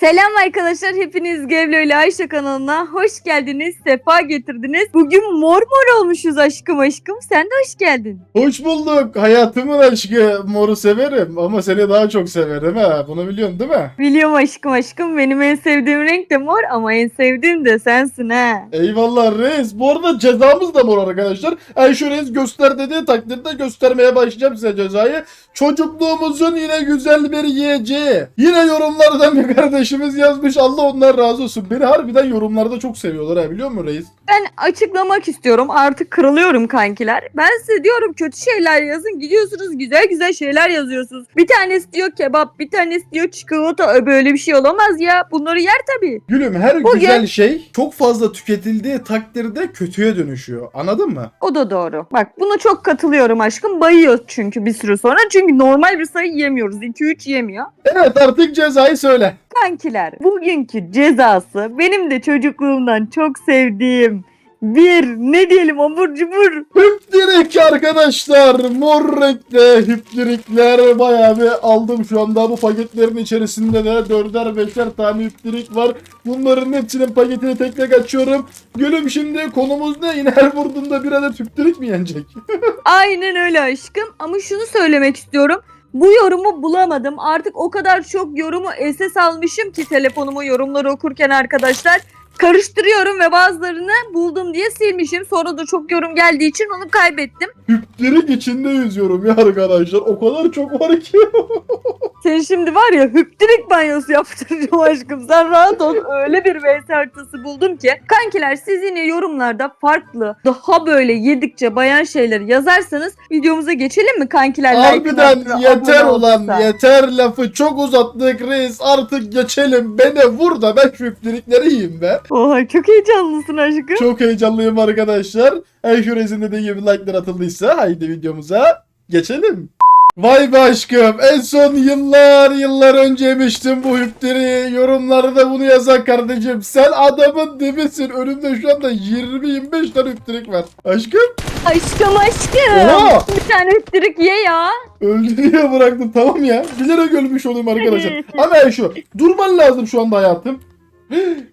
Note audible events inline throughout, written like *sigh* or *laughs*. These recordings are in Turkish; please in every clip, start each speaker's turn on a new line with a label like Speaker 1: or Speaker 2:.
Speaker 1: Selam arkadaşlar hepiniz Gevlo ile Ayşe kanalına hoş geldiniz, sefa getirdiniz. Bugün mor mor olmuşuz aşkım aşkım sen de hoş geldin.
Speaker 2: Hoş bulduk. Hayatımın aşkı. Moru severim ama seni daha çok severim ha. Bunu biliyorsun değil mi?
Speaker 1: Biliyorum aşkım aşkım benim en sevdiğim renk de mor ama en sevdiğim de sensin ha.
Speaker 2: Eyvallah reis. Bu arada cezamız da mor arkadaşlar. Ayşe reis göster dediği takdirde göstermeye başlayacağım size cezayı. Çocukluğumuzun yine güzel bir yiyeceği. Yine yorumlardan bir kardeşimiz yazmış. Allah onlar razı olsun. Beni harbiden yorumlarda çok seviyorlar ha biliyor musun reis?
Speaker 1: Ben açıklamak istiyorum artık kırılıyorum kankiler. Ben size diyorum kötü şeyler yazın gidiyorsunuz güzel güzel şeyler yazıyorsunuz. Bir tanesi diyor kebap bir tanesi diyor çikolata böyle bir şey olamaz ya bunları yer tabii.
Speaker 2: Gülüm her
Speaker 1: Bugün-
Speaker 2: güzel şey çok fazla tüketildiği takdirde kötüye dönüşüyor. Anladın mı?
Speaker 1: O da doğru. Bak buna çok katılıyorum aşkım. Bayıyoruz çünkü bir süre sonra. Çünkü normal bir sayı yemiyoruz. 2-3 yemiyor.
Speaker 2: Evet artık cezayı söyle.
Speaker 1: Kankiler bugünkü cezası benim de çocukluğumdan çok sevdiğim bir ne diyelim abur cubur.
Speaker 2: Hüptirik arkadaşlar. Mor renkte hüptirikler. Bayağı bir aldım şu anda. Bu paketlerin içerisinde de dörder beşer tane hüptirik var. Bunların hepsinin paketini tek tek açıyorum. Gülüm şimdi konumuz ne? Yine her vurduğunda bir adet hüptirik mi yenecek? *laughs*
Speaker 1: Aynen öyle aşkım ama şunu söylemek istiyorum. Bu yorumu bulamadım. Artık o kadar çok yorumu SS almışım ki telefonumu yorumları okurken arkadaşlar. Karıştırıyorum ve bazılarını buldum diye silmişim. Sonra da çok yorum geldiği için onu kaybettim.
Speaker 2: Hüptirik içinde yüzüyorum ya arkadaşlar. O kadar çok var ki. *laughs*
Speaker 1: Sen şimdi var ya hüptirik banyosu yaptıracağım *laughs* aşkım. Sen rahat ol. Öyle bir VS haritası buldum ki. Kankiler siz yine yorumlarda farklı, daha böyle yedikçe bayan şeyleri yazarsanız videomuza geçelim mi kankiler?
Speaker 2: Harbiden yeter ulan
Speaker 1: olursa.
Speaker 2: yeter lafı çok uzattık reis artık geçelim beni vur da ben hüptirikleri yiyeyim be.
Speaker 1: Oha çok heyecanlısın aşkım.
Speaker 2: Çok heyecanlıyım arkadaşlar. Ayşe Reis'in dediği gibi like'lar atıldıysa haydi videomuza geçelim. Vay be aşkım en son yıllar yıllar önce yemiştim bu hüptiri. Yorumlarda bunu yazan kardeşim. Sen adamın dibisin. Önümde şu anda 20-25 tane hüptirik var. Aşkım
Speaker 1: Aşkım aşkım.
Speaker 2: Oha!
Speaker 1: Bir tane hüptirik ye ya.
Speaker 2: öldü diye bıraktım tamam ya. Bilerek ölmüş olayım arkadaşlar. *laughs* Ama Ayşe durman lazım şu anda hayatım.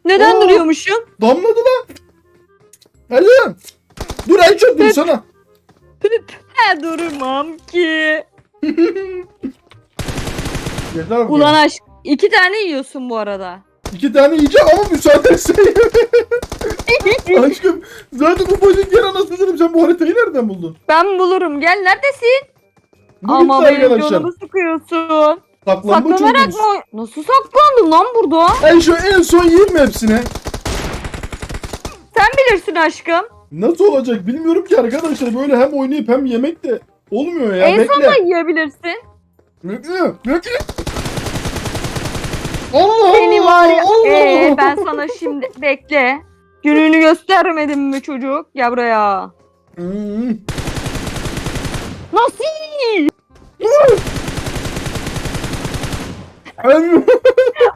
Speaker 1: Neden
Speaker 2: Oo.
Speaker 1: duruyormuşum?
Speaker 2: Damladı lan. Hadi. Dur Ayşe dur sana.
Speaker 1: Püp. He durmam ki. *laughs*
Speaker 2: Yeter bu.
Speaker 1: Ulan aşk. iki tane yiyorsun bu arada.
Speaker 2: İki tane yiyeceğim ama müsaade etsene. *laughs* Aşkım zaten bu bacık yer anasını satayım. Sen bu haritayı nereden buldun?
Speaker 1: ben bulurum. Gel neredesin?
Speaker 2: Bu
Speaker 1: Ama
Speaker 2: gitti
Speaker 1: benim
Speaker 2: arkadaşlar.
Speaker 1: canımı sıkıyorsun.
Speaker 2: Saklambaç
Speaker 1: Saklanarak mı? Nasıl saklandın lan burada?
Speaker 2: Ayşe en son yiyeyim mi hepsini?
Speaker 1: Sen bilirsin aşkım.
Speaker 2: Nasıl olacak bilmiyorum ki arkadaşlar. Böyle hem oynayıp hem yemek de olmuyor ya.
Speaker 1: en son da yiyebilirsin.
Speaker 2: Bekle. Bekle. Allah
Speaker 1: Seni var ya.
Speaker 2: Allah.
Speaker 1: Ee, ben sana şimdi bekle. Gününü göstermedim mi çocuk? Gel buraya.
Speaker 2: Hmm.
Speaker 1: Nasıl? *laughs*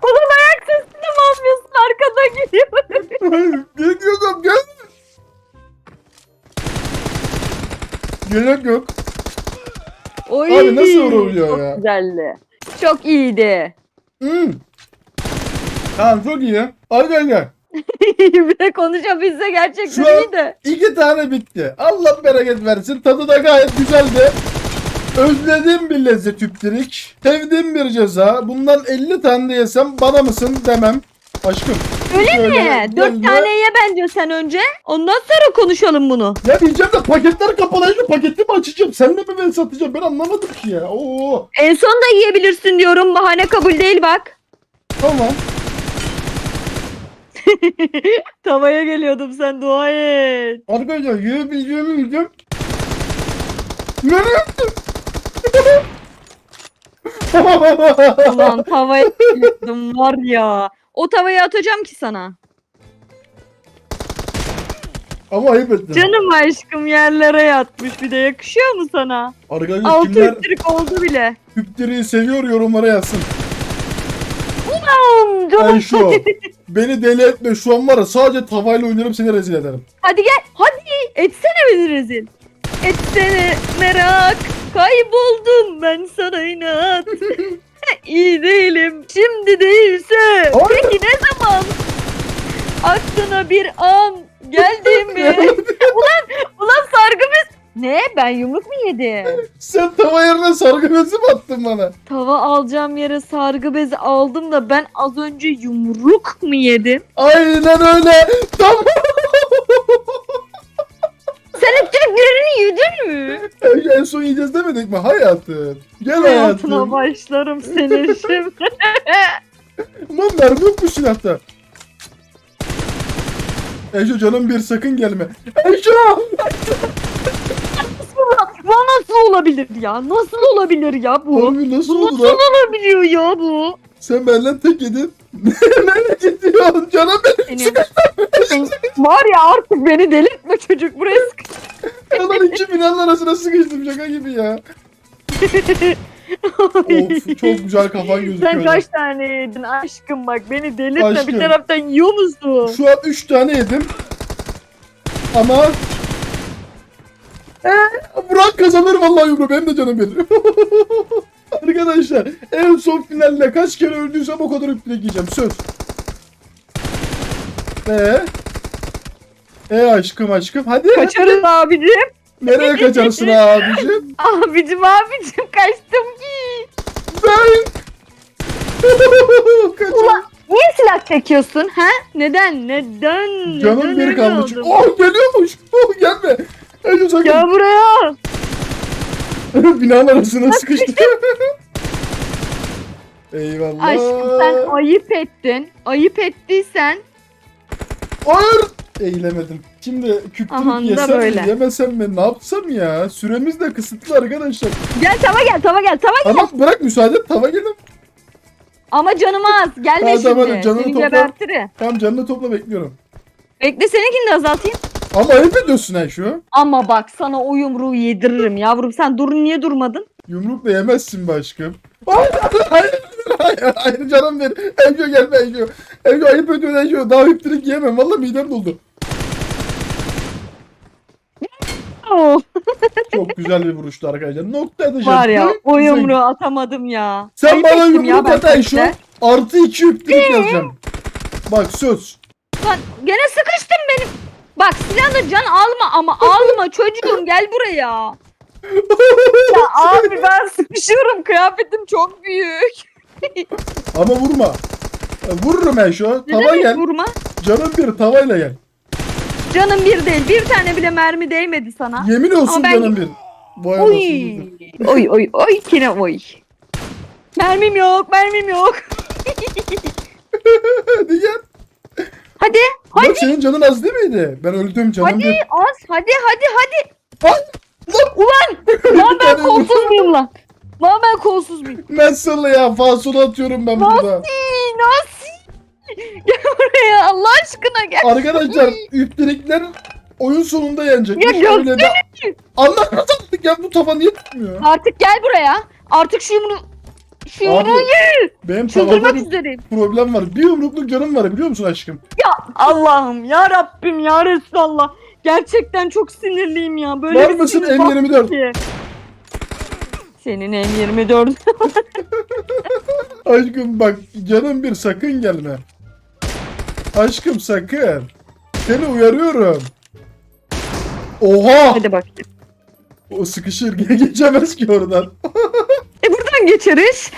Speaker 1: Onun ayak sesini mi yapıyorsun? Arkada gidiyor.
Speaker 2: ne diyorsun gel. Gerek yok.
Speaker 1: Oy.
Speaker 2: Abi nasıl vuruluyor
Speaker 1: Çok
Speaker 2: ya?
Speaker 1: güzeldi. Çok iyiydi.
Speaker 2: Hmm. Tamam çok iyi. Arkadaşlar *laughs*
Speaker 1: bir de konuşabilse gerçekten
Speaker 2: Şu an-
Speaker 1: iyiydi.
Speaker 2: iki tane bitti. Allah bereket versin. Tadı da gayet güzeldi. Özlediğim bir lezzet üptirik. Sevdiğim bir ceza. Bundan 50 tane de yesem bana mısın demem. Aşkım.
Speaker 1: Öyle mi? Dört tane ye bence sen önce. Ondan sonra konuşalım bunu.
Speaker 2: Ya diyeceğim de paketler kapalı. Şu paketi mi açacağım? Sen de mi ben satacağım? Ben anlamadım ki ya. Oo.
Speaker 1: En son da yiyebilirsin diyorum. Bahane kabul değil bak.
Speaker 2: Tamam. *laughs*
Speaker 1: Tavaya geliyordum sen dua et.
Speaker 2: Arkadaşlar yiyebileceğimi yiyeceğim. Nereye yaptın?
Speaker 1: Ulan tavaya *laughs* geliyordum var ya. O tavayı atacağım ki sana.
Speaker 2: Ama ayıp ettin.
Speaker 1: Canım aşkım yerlere yatmış bir de yakışıyor mu sana?
Speaker 2: Arkadaşlar
Speaker 1: Altı
Speaker 2: kimler
Speaker 1: üstürük oldu bile.
Speaker 2: hüpteriyi seviyor yorumlara yazsın.
Speaker 1: Aman canım.
Speaker 2: Ay şu. *laughs* Beni deli etme şu an var ya sadece tavayla oynarım seni rezil ederim.
Speaker 1: Hadi gel. Hadi. Etsene beni rezil. Etsene merak. Kayboldum ben sana inat. *laughs* iyi değilim. Şimdi değilse.
Speaker 2: Hayır.
Speaker 1: Peki ne zaman? Aklına bir an geldi *laughs* mi? ulan, ulan sargı bez. Ne? Ben yumruk mu yedim?
Speaker 2: Sen tava yerine sargı bezi mi attın bana?
Speaker 1: Tava alacağım yere sargı bezi aldım da ben az önce yumruk mu yedim?
Speaker 2: Aynen öyle. Tamam.
Speaker 1: Sen elektriklerini yedin mi?
Speaker 2: en son yiyeceğiz demedik mi hayatım? Gel
Speaker 1: Hayatına
Speaker 2: hayatım.
Speaker 1: başlarım senin *laughs* şimdi.
Speaker 2: Aman mermi yok bu silahta. Ejo canım bir sakın gelme. Ejo!
Speaker 1: Bu nasıl olabilir ya? Nasıl olabilir ya bu?
Speaker 2: Abi nasıl
Speaker 1: Bu
Speaker 2: oldu
Speaker 1: nasıl
Speaker 2: lan?
Speaker 1: olabiliyor ya bu?
Speaker 2: Sen benden tek yedin. *laughs* Nereye gidiyorsun canım benim?
Speaker 1: Var ya artık beni delirtme çocuk buraya.
Speaker 2: İki binanın arasına sıkıştım şaka gibi ya. of çok güzel kafan gözüküyor.
Speaker 1: Sen kaç tane yedin aşkım bak beni delirtme
Speaker 2: Aşkım.
Speaker 1: bir taraftan yiyor musun?
Speaker 2: Şu an 3 tane yedim. Ama Ee, Burak kazanır vallahi yumruğu benim de canım benim. *laughs* Arkadaşlar en son finalde kaç kere öldüysem o kadar üptürek yiyeceğim söz. Ee? E aşkım aşkım hadi.
Speaker 1: Kaçarız abicim.
Speaker 2: Nereye kaçarsın abicim? *laughs*
Speaker 1: Abicim abicim kaçtım ki.
Speaker 2: Ben. *laughs*
Speaker 1: Ulan niye silah çekiyorsun ha? Neden? Neden?
Speaker 2: Canım
Speaker 1: Neden
Speaker 2: bir
Speaker 1: öyle
Speaker 2: çünkü. Oh geliyormuş. Oh gelme. Ece sakın.
Speaker 1: Gel buraya. *laughs*
Speaker 2: Binanın arasına sıkıştık. Eyvallah.
Speaker 1: Aşkım sen ayıp ettin. Ayıp ettiysen
Speaker 2: Hayır. Eğilemedim. Şimdi küptürük
Speaker 1: Aman da
Speaker 2: yesem
Speaker 1: böyle.
Speaker 2: mi yemesem mi ne yapsam ya? Süremiz de kısıtlı arkadaşlar.
Speaker 1: gel tava gel tava gel tava gel.
Speaker 2: Ama bırak müsaade et tava gelin.
Speaker 1: Ama canım az. Gelme
Speaker 2: tamam,
Speaker 1: şimdi.
Speaker 2: canını
Speaker 1: Seni
Speaker 2: topla.
Speaker 1: gebertirim.
Speaker 2: Tamam canını topla bekliyorum.
Speaker 1: Bekle seninkini de azaltayım.
Speaker 2: Ama ayıp ediyorsun ha şu.
Speaker 1: Ama bak sana o yumruğu yediririm yavrum. Sen dur niye durmadın?
Speaker 2: Yumrukla yemezsin be aşkım. Hayır, hayır, hayır, hayır canım benim. Ece gelme Ece. Ece ayıp ediyorsun Ece. Daha hüptürük yiyemem. Valla midem doldu.
Speaker 1: Oh,
Speaker 2: Çok güzel bir vuruştu arkadaşlar. Nokta atacağım.
Speaker 1: var ya o
Speaker 2: tık.
Speaker 1: yumruğu atamadım ya.
Speaker 2: Sen
Speaker 1: Ayıp
Speaker 2: bana
Speaker 1: ettim
Speaker 2: yumruk
Speaker 1: ben
Speaker 2: at Ayşe.
Speaker 1: size.
Speaker 2: Artı iki hüptürük yazacağım. Bak söz.
Speaker 1: Lan gene sıkıştın benim. Bak silahla can alma ama alma çocuğum gel buraya. *laughs* Ya abi ben sıkışıyorum kıyafetim çok büyük.
Speaker 2: Ama vurma. Vururum ben şu an.
Speaker 1: Neden
Speaker 2: Tava
Speaker 1: hiç
Speaker 2: gel.
Speaker 1: vurma?
Speaker 2: Canım bir tavayla gel.
Speaker 1: Canım bir değil bir tane bile mermi değmedi sana.
Speaker 2: Yemin olsun
Speaker 1: Ama ben-
Speaker 2: canım bir.
Speaker 1: Oy. Oy oy oy kine oy. Mermim yok mermim yok. *laughs*
Speaker 2: Hadi gel.
Speaker 1: Hadi
Speaker 2: Bak
Speaker 1: hadi
Speaker 2: senin canın az değil miydi? Ben öldüm canım
Speaker 1: hadi
Speaker 2: bir.
Speaker 1: az hadi hadi hadi.
Speaker 2: Ay,
Speaker 1: Ulan *laughs* lan ben
Speaker 2: tane
Speaker 1: kolsuz muyum lan? Lan ben kolsuz muyum?
Speaker 2: Nasıl ya? Fasıl atıyorum ben burada.
Speaker 1: Nasıl? Nasıl? *laughs* Gel buraya Allah aşkına gel.
Speaker 2: Arkadaşlar üptelikler oyun sonunda yenecek.
Speaker 1: Ya
Speaker 2: Hiç öyle de-
Speaker 1: görsene.
Speaker 2: Anlamadım ya bu tavan niye tutmuyor?
Speaker 1: Artık gel buraya. Artık şu yumruğu şu yumruğu ye.
Speaker 2: Benim bir
Speaker 1: üzereyim.
Speaker 2: problem var. Bir yumrukluk canım var biliyor musun aşkım?
Speaker 1: Ya Allah'ım ya Rabbim ya Resulallah. Gerçekten çok sinirliyim ya. Böyle
Speaker 2: Var mısın
Speaker 1: sinir var
Speaker 2: M24?
Speaker 1: ki. Senin M24. *laughs*
Speaker 2: Aşkım bak canım bir sakın gelme. Aşkım sakın. Seni uyarıyorum. Oha!
Speaker 1: Hadi bak.
Speaker 2: O sıkışır *laughs* geçemez ki oradan.
Speaker 1: E buradan geçeriz.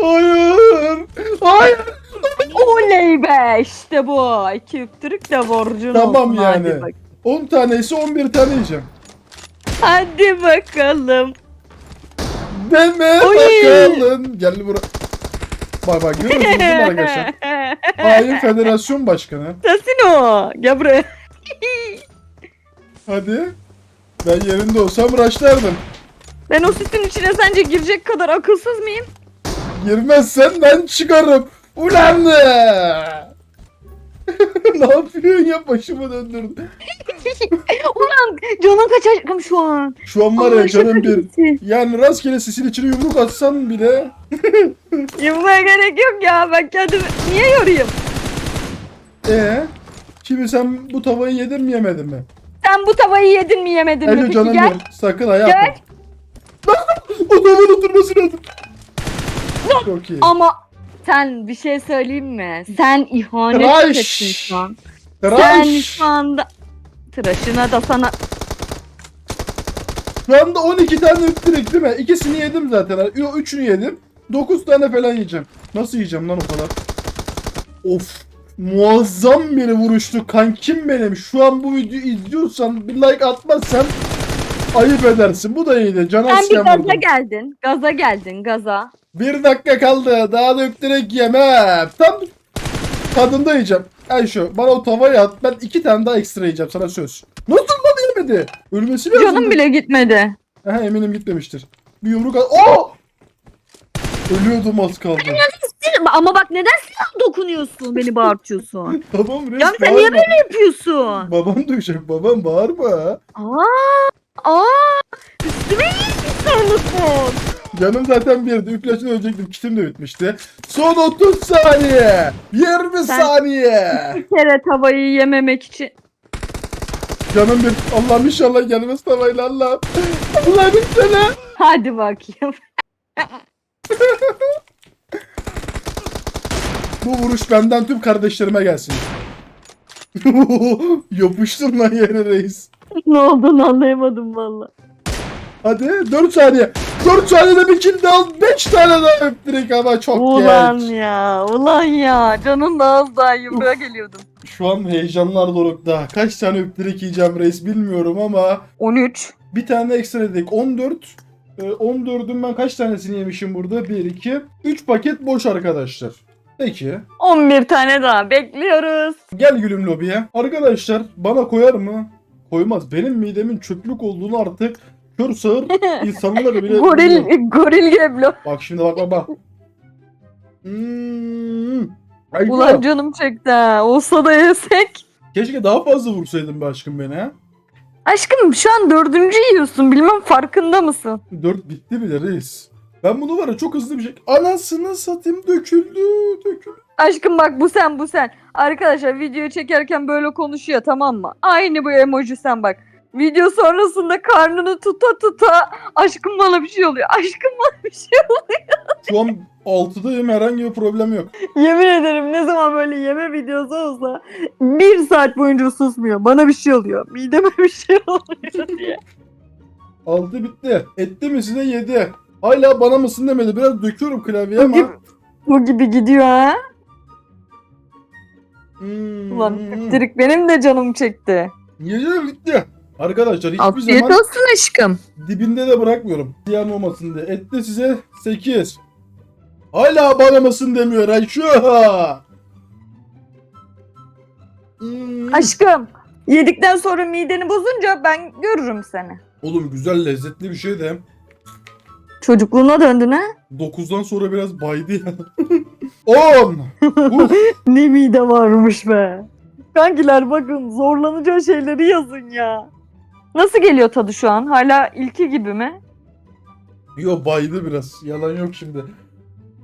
Speaker 2: Hayır! Hayır!
Speaker 1: Oley be işte bu. İki öptürük de borcun
Speaker 2: Tamam
Speaker 1: olsun.
Speaker 2: yani.
Speaker 1: Hadi, bak.
Speaker 2: 10 tanesi 11 tane yiyeceğim.
Speaker 1: Hadi bakalım.
Speaker 2: Deme
Speaker 1: Oy!
Speaker 2: bakalım. Gel buraya. Bak bak görüyor musunuz değil *laughs* mi arkadaşlar? Hain Federasyon Başkanı.
Speaker 1: Sensin o. Gel buraya.
Speaker 2: Hadi. Ben yerinde olsam raşlardım.
Speaker 1: Ben o sisin içine sence girecek kadar akılsız mıyım?
Speaker 2: Girmezsen ben çıkarım. Ulan ne? *laughs* ne yapıyorsun ya başımı döndürdün. *laughs*
Speaker 1: Canım kaç aşkım şu an.
Speaker 2: Şu an var
Speaker 1: Allah
Speaker 2: ya canım
Speaker 1: şaka
Speaker 2: bir.
Speaker 1: gibisin.
Speaker 2: Yani rastgele sisin içine yumruk atsan bile. *laughs*
Speaker 1: Yumruğa gerek yok ya ben kendimi niye yorayım?
Speaker 2: Ee, Şimdi sen bu tavayı yedin mi yemedin mi?
Speaker 1: Sen bu tavayı yedin mi yemedin mi?
Speaker 2: Ece
Speaker 1: Peki
Speaker 2: canım
Speaker 1: gel.
Speaker 2: bir. Sakın ha yapma.
Speaker 1: Gel. *laughs*
Speaker 2: o tavanın oturması lazım. Çok iyi.
Speaker 1: Ama sen bir şey söyleyeyim mi? Sen ihanet
Speaker 2: Tıraş.
Speaker 1: ettin şu an.
Speaker 2: Tıraş.
Speaker 1: Sen şu anda tıraşına da sana
Speaker 2: Şu anda 12 tane öptürek değil mi? İkisini yedim zaten. Yo üçünü yedim. 9 tane falan yiyeceğim. Nasıl yiyeceğim lan o kadar? Of. Muazzam bir vuruştu kankim benim. Şu an bu videoyu izliyorsan bir like atmazsan ayıp edersin. Bu da iyiydi. Can
Speaker 1: sen bir gaza
Speaker 2: vurdum.
Speaker 1: geldin. Gaza geldin gaza.
Speaker 2: Bir dakika kaldı. Daha da öptürek yemem. Tam tadında yiyeceğim. Ay şu bana o tavayı at. Ben iki tane daha ekstra yiyeceğim sana söz. Nasıl yemedi? Ölmesi lazım.
Speaker 1: Canım bile gitmedi.
Speaker 2: Aha eminim gitmemiştir. Bir yumruk at. Oo! Ölüyordum az kaldı.
Speaker 1: Ama bak neden silah dokunuyorsun beni *laughs* bağırtıyorsun?
Speaker 2: Babam res
Speaker 1: Ya sen niye
Speaker 2: bağırma.
Speaker 1: böyle yapıyorsun?
Speaker 2: Babam duyacak. Babam bağırma.
Speaker 1: Aa, aa, üstüme yiyeceksin.
Speaker 2: Canım zaten birdi. Üfleşini ölecektim. Kitim de bitmişti. Son 30 saniye. 20
Speaker 1: Sen-
Speaker 2: saniye.
Speaker 1: Bir kere tavayı yememek için.
Speaker 2: Canım bir. Allah'ım inşallah gelmez tavayla Allah'ım. Allah'ım sana.
Speaker 1: Hadi bakayım.
Speaker 2: Bu vuruş benden tüm kardeşlerime gelsin. *laughs* Yapıştım lan yere reis.
Speaker 1: ne olduğunu anlayamadım valla.
Speaker 2: Hadi 4 saniye. 4 saniyede bir kill daha 5 tane daha öptürek ama çok
Speaker 1: Ulan
Speaker 2: geç.
Speaker 1: ya, ulan ya. Canın da az daha yumruğa geliyordum.
Speaker 2: Şu an heyecanlar dorukta. Kaç tane öptürek yiyeceğim reis bilmiyorum ama
Speaker 1: 13.
Speaker 2: bir tane ekstra dedik. 14. Ee, 14'ün ben kaç tanesini yemişim burada? 1, 2, 3 paket boş arkadaşlar. Peki.
Speaker 1: 11 tane daha bekliyoruz.
Speaker 2: Gel gülüm lobiye. Arkadaşlar bana koyar mı? Koymaz. Benim midemin çöplük olduğunu artık kör sağır *laughs* insanlar bile
Speaker 1: goril, goril geblo.
Speaker 2: Bak şimdi bak bak bak. Hmm. Ay,
Speaker 1: Ulan canım çekti ha. Olsa da yesek.
Speaker 2: Keşke daha fazla vursaydın be aşkım beni ha.
Speaker 1: Aşkım şu an dördüncü yiyorsun. Bilmem farkında mısın?
Speaker 2: 4 bitti bile reis. Ben bunu var ya çok hızlı bir şey... Anasını satayım döküldü döküldü.
Speaker 1: Aşkım bak bu sen bu sen. Arkadaşlar video çekerken böyle konuşuyor tamam mı? Aynı bu emoji sen bak. Video sonrasında karnını tuta tuta aşkım bana bir şey oluyor. Aşkım bana bir şey oluyor. *laughs*
Speaker 2: Şu an 6'dayım herhangi bir problem yok.
Speaker 1: Yemin ederim ne zaman böyle yeme videosu olsa bir saat boyunca susmuyor. Bana bir şey oluyor. Mideme bir şey oluyor *laughs* diye.
Speaker 2: 6 bitti. Etti mi size 7. Hala bana mısın demedi. Biraz döküyorum klavyeye ama.
Speaker 1: Bu gibi gidiyor ha.
Speaker 2: Hmm.
Speaker 1: Ulan benim de canım çekti.
Speaker 2: Yedi bitti. Arkadaşlar hiçbir
Speaker 1: Afiyet
Speaker 2: zaman
Speaker 1: olsun aşkım.
Speaker 2: dibinde de bırakmıyorum. Ziyan olmasın diye. Etti size 8. Hala bana mısın demiyor Ayşe. Hmm.
Speaker 1: Aşkım yedikten sonra mideni bozunca ben görürüm seni.
Speaker 2: Oğlum güzel lezzetli bir şey de.
Speaker 1: Çocukluğuna döndün ha?
Speaker 2: 9'dan sonra biraz baydı ya. *laughs* 10. Uf. *laughs*
Speaker 1: Ne mide varmış be. Kankiler bakın zorlanacağı şeyleri yazın ya. Nasıl geliyor tadı şu an? Hala ilki gibi mi?
Speaker 2: Yo baydı biraz. Yalan yok şimdi.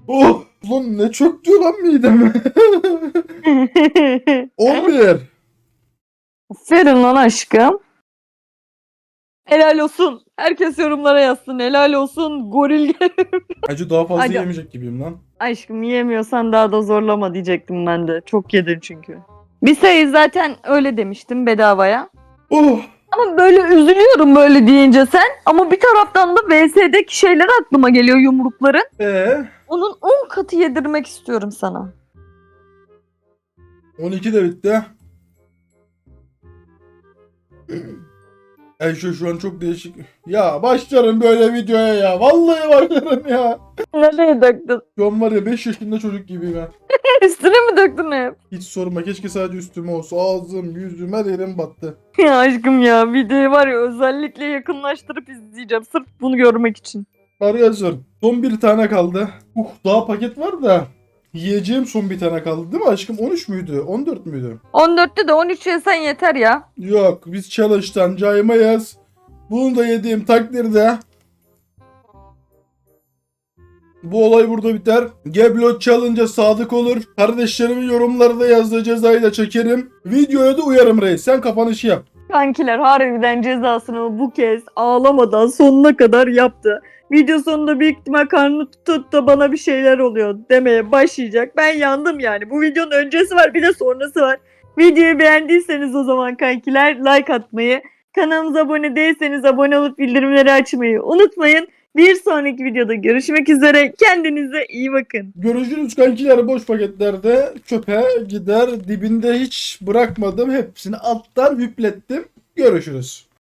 Speaker 2: Oh! Ulan ne çöktü lan mideme. *laughs* 11.
Speaker 1: Aferin lan aşkım. Helal olsun. Herkes yorumlara yazsın. Helal olsun. Goril
Speaker 2: Acı *laughs* daha fazla
Speaker 1: Hadi.
Speaker 2: yemeyecek gibiyim lan.
Speaker 1: Aşkım yiyemiyorsan daha da zorlama diyecektim ben de. Çok yedin çünkü. Bir sayı zaten öyle demiştim bedavaya.
Speaker 2: Oh!
Speaker 1: Ama böyle üzülüyorum böyle deyince sen. Ama bir taraftan da VS'deki şeyler aklıma geliyor yumrukların.
Speaker 2: Ee,
Speaker 1: Onun 10 katı yedirmek istiyorum sana.
Speaker 2: 12 de bitti. Ayşe şu an çok değişik. Ya başlarım böyle videoya ya. Vallahi başlarım ya.
Speaker 1: Nereye döktün?
Speaker 2: Şu an var ya 5 yaşında çocuk gibiyim ha. *laughs*
Speaker 1: Üstüne mi döktün hep?
Speaker 2: Hiç sorma keşke sadece üstüme olsa. Ağzım, yüzüm, her yerim battı. *laughs*
Speaker 1: Ya aşkım ya videoyu var ya özellikle yakınlaştırıp izleyeceğim. Sırf bunu görmek için.
Speaker 2: Arkadaşlar son bir tane kaldı. Uh daha paket var da. Yiyeceğim son bir tane kaldı değil mi aşkım? 13 müydü? 14 müydü?
Speaker 1: 14'te de 13 yesen yeter ya.
Speaker 2: Yok biz çalıştan caymayız. Bunu da yediğim takdirde bu olay burada biter. Geblo Challenge'a sadık olur. Kardeşlerimin yorumlarda yazdığı cezayı da çekerim. Videoya da uyarım reis. Sen kapanışı yap.
Speaker 1: Kankiler harbiden cezasını bu kez ağlamadan sonuna kadar yaptı. video sonunda büyük ihtimal karnını tutup da bana bir şeyler oluyor demeye başlayacak. Ben yandım yani. Bu videonun öncesi var bir de sonrası var. Videoyu beğendiyseniz o zaman kankiler like atmayı, kanalımıza abone değilseniz abone olup bildirimleri açmayı unutmayın. Bir sonraki videoda görüşmek üzere. Kendinize iyi bakın.
Speaker 2: Görüşürüz kankiler boş paketlerde çöpe gider dibinde hiç bırakmadım hepsini alttan hüplettim. Görüşürüz.